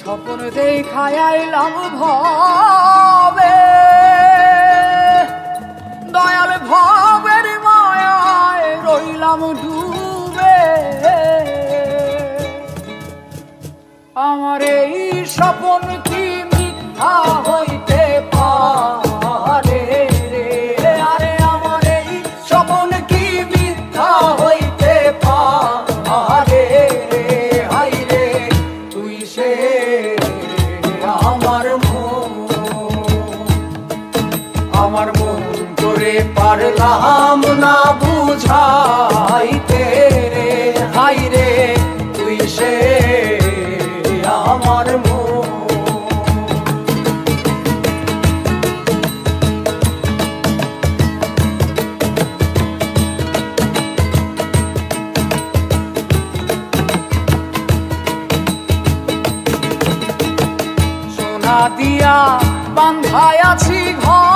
স্বপ্ন দেখায় আইলাম ভবে দয়াল ভবের মায়ায় রইলাম ডুবে। আমার এই স্বপন পারলাম না বুঝাইতে। রে হাই রে তুই সে আমার সোনা দিয়া বান্ধায় আছি ঘর।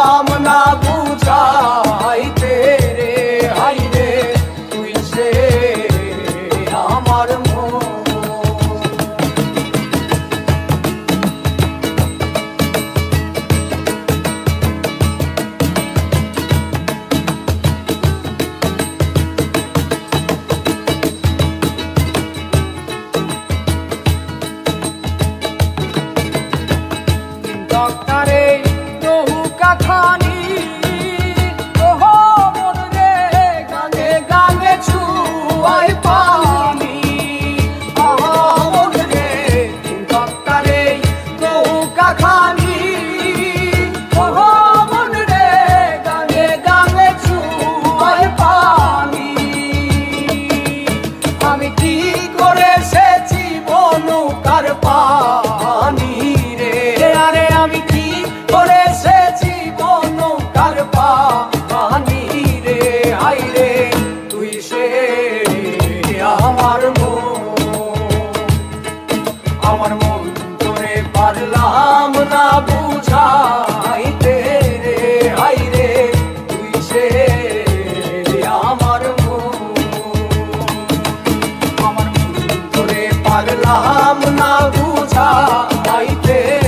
পারলাম না রে হাই রে তুই আমার মন upon পারলাম না বুঝা পাইতে